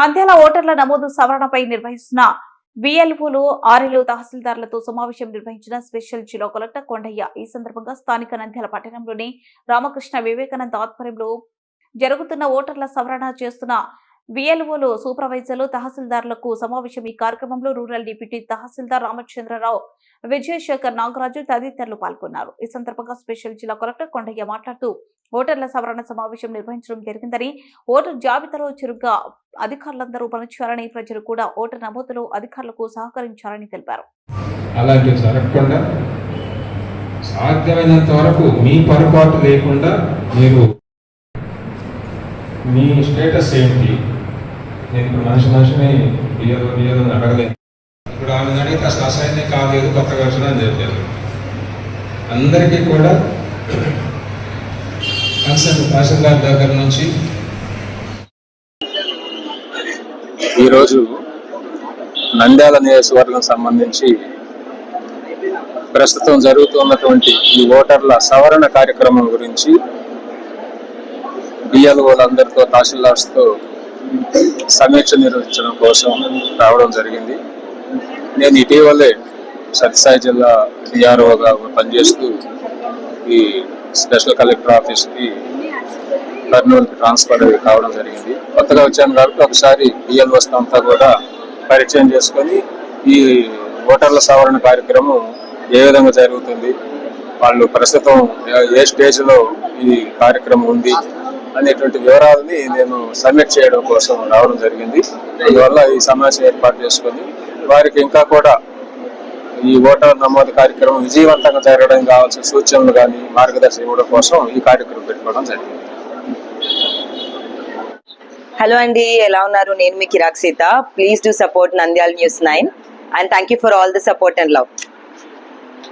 నంద్యాల ఓటర్ల నమోదు సవరణపై నిర్వహిస్తున్న బిఎల్ఓలు ఆర్ఎల్ఓ తహసీల్దార్లతో సమావేశం నిర్వహించిన స్పెషల్ జిల్లా కలెక్టర్ కొండయ్య ఈ సందర్భంగా స్థానిక నంద్యాల పట్టణంలోని రామకృష్ణ వివేకానంద ఆధ్వర్యంలో జరుగుతున్న ఓటర్ల సవరణ చేస్తున్న విఎల్ఓలు సూపర్వైజర్లు తహసీల్దార్లకు సమావేశం ఈ కార్యక్రమంలో రూరల్ డిప్యూటీ తహసీల్దార్ రామచంద్రరావు విజయశేఖర్ నాగరాజు తదితరులు పాల్గొన్నారు. ఈ సందర్భంగా స్పెషల్ జిల్లా కలెక్టర్ కొండయ్య మాట్లాడుతూ ఓటర్ల సవరణ సమావేశం నిర్వహించడం జరిగిందని ఓటర్ జాబితాలో చురుగ్గా అధికారులందరూ పనిచేయాలని ప్రజలు కూడా ఓటర్ నమోదులో అధికారులకు సహకరించాలని తెలిపారు. జరగకుండా సాధ్యమైనంత వరకు మీ పొరపాటు లేకుండా మీరు మీ స్టేటస్ ఏంటి నేను ఇప్పుడు మనిషి మనిషిని బియ్యదు బియ్యదు అని అడగలేదు. ఇప్పుడు ఆమె అడిగితే అసలు అసైన్యం కాలేదు కొత్తగా వచ్చిన అని చెప్పారు. అందరికీ కూడా కన్సర్న్ తహసీల్దార్ దగ్గర నుంచి ఈరోజు నంద్యాల నియోజకవర్గం సంబంధించి ప్రస్తుతం జరుగుతున్నటువంటి ఈ ఓటర్ల సవరణ కార్యక్రమం గురించి బిఎల్ఓలందరితో తహసీల్దార్స్తో సమీక్ష నిర్వహించడం కోసం రావడం జరిగింది. నేను ఇటీవలే సత్యసాయి జిల్లా డిఆర్ఓగా పనిచేస్తూ ఈ స్పెషల్ కలెక్టర్ ఆఫీస్కి కర్నూలుకి ట్రాన్స్ఫర్ కావడం జరిగింది. కొత్తగా వచ్చాను కాబట్టి ఒకసారి బిఎల్ఓస్ అంతా కూడా పరిచయం చేసుకొని ఈ ఓటర్ల సవరణ కార్యక్రమం ఏ విధంగా జరుగుతుంది వాళ్ళు ప్రస్తుతం ఏ స్టేజ్లో ఈ కార్యక్రమం ఉంది అనేటువంటి వివరాలని నేను సబ్మిట్ చేయడం కోసం రావడం జరిగింది. అందువల్ల ఈ సమావేశం ఏర్పాటు చేసుకుని వారికి ఇంకా కూడా ఈ ఓటర్ నమోదు కార్యక్రమం విజయవంతంగా జరగడం కావాల్సిన సూచనలు కానీ మార్గదర్శనం ఇవ్వడం కోసం ఈ కార్యక్రమం పెట్టుకోవడం జరిగింది. హలో అండి ఎలా ఉన్నారు? నేను మీ Kiraak Seetha. Please do support Nandyala news nine and thank you for all the support and love